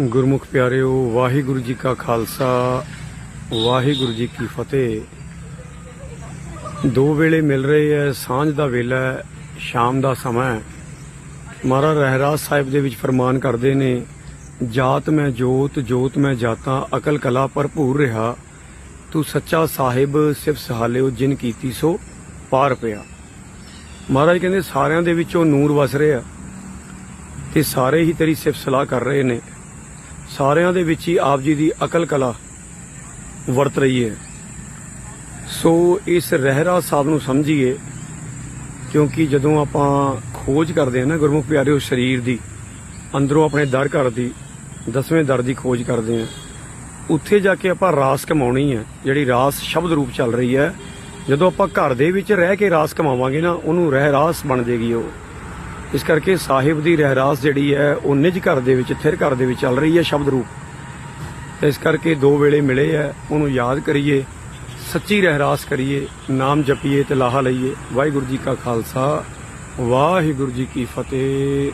ਗੁਰਮੁਖ ਪਿਆਰਿਓ, ਵਾਹਿਗੁਰੂ ਜੀ ਕਾ ਖਾਲਸਾ, ਵਾਹਿਗੁਰੂ ਜੀ ਕੀ ਫਤਿਹ। ਦੋ ਵੇਲੇ ਮਿਲ ਰਹੇ ਐ, ਸਾਂਝ ਦਾ ਵੇਲਾ ਸ਼ਾਮ ਦਾ ਸਮਾਂ ਹੈ ਮਹਾਰਾਜ ਰਹਿਰਾਜ ਸਾਹਿਬ ਦੇ ਵਿੱਚ ਫਰਮਾਨ ਕਰਦੇ ਨੇ, ਜਾਤ ਮੈਂ ਜੋਤ ਜੋਤ ਮੈਂ ਜਾਤਾਂ, ਅਕਲ ਕਲਾ ਭਰਪੂਰ ਰਿਹਾ। ਤੂੰ ਸੱਚਾ ਸਾਹਿਬ ਸਿਫ ਸਹਾਲਿਓ, ਜਿਨ ਕੀਤੀ ਸੋ ਪਾਰ ਪਿਆ। ਮਹਾਰਾਜ ਕਹਿੰਦੇ, ਸਾਰਿਆਂ ਦੇ ਵਿੱਚੋਂ ਨੂਰ ਵਸ ਰਿਹਾ। ਤੇ ਸਾਰੇ ਹੀ ਤੇਰੀ ਸਿਫਤ ਸਲਾਹ ਕਰ ਰਹੇ ਨੇ। ਸਾਰਿਆਂ ਦੇ ਵਿੱਚ ਹੀ ਆਪ ਜੀ ਦੀ ਅਕਲ ਕਲਾ ਵਰਤ ਰਹੀ ਹੈ। ਸੋ ਇਸ ਰਹਿਰਾ ਸਾਹਿਬ ਨੂੰ ਸਮਝੀਏ, ਕਿਉਂਕਿ ਜਦੋਂ ਆਪਾਂ ਖੋਜ ਕਰਦੇ ਹਾਂ ਨਾ ਗੁਰਮੁਖ ਪਿਆਰਿਓ ਸਰੀਰ ਦੀ, ਅੰਦਰੋਂ ਆਪਣੇ ਦਰ ਘਰ ਦੀ, ਦਸਵੇਂ ਦਰ ਦੀ ਖੋਜ ਕਰਦੇ ਹਾਂ, ਉੱਥੇ ਜਾ ਕੇ ਆਪਾਂ ਰਾਸ ਕਮਾਉਣੀ ਹੈ, ਜਿਹੜੀ ਰਾਸ ਸ਼ਬਦ ਰੂਪ ਚੱਲ ਰਹੀ ਹੈ। ਜਦੋਂ ਆਪਾਂ ਘਰ ਦੇ ਵਿੱਚ ਰਹਿ ਕੇ ਰਾਸ ਕਮਾਵਾਂਗੇ ਨਾ, ਉਹਨੂੰ ਰਹਿ ਰਾਸ ਬਣ ਜਾਏਗੀ ਉਹ। ਇਸ ਕਰਕੇ ਸਾਹਿਬ ਦੀ ਰਹਿਰਾਸ ਜਿਹੜੀ ਹੈ, ਉਹ ਨਿਜ ਘਰ ਦੇ ਵਿੱਚ, ਥਿਰ ਘਰ ਦੇ ਵਿੱਚ ਚੱਲ ਰਹੀ ਹੈ ਸ਼ਬਦ ਰੂਪ। ਤੇ ਇਸ ਕਰਕੇ ਦੋ ਵੇਲੇ ਮਿਲੇ ਹੈ, ਉਹਨੂੰ ਯਾਦ ਕਰੀਏ, ਸੱਚੀ ਰਹਿਰਾਸ ਕਰੀਏ, ਨਾਮ ਜਪੀਏ ਤੇ ਲਾਹਾ ਲਈਏ। ਵਾਹਿਗੁਰੂ ਜੀ ਕਾ ਖਾਲਸਾ, ਵਾਹਿਗੁਰੂ ਜੀ ਕੀ ਫਤਿਹ।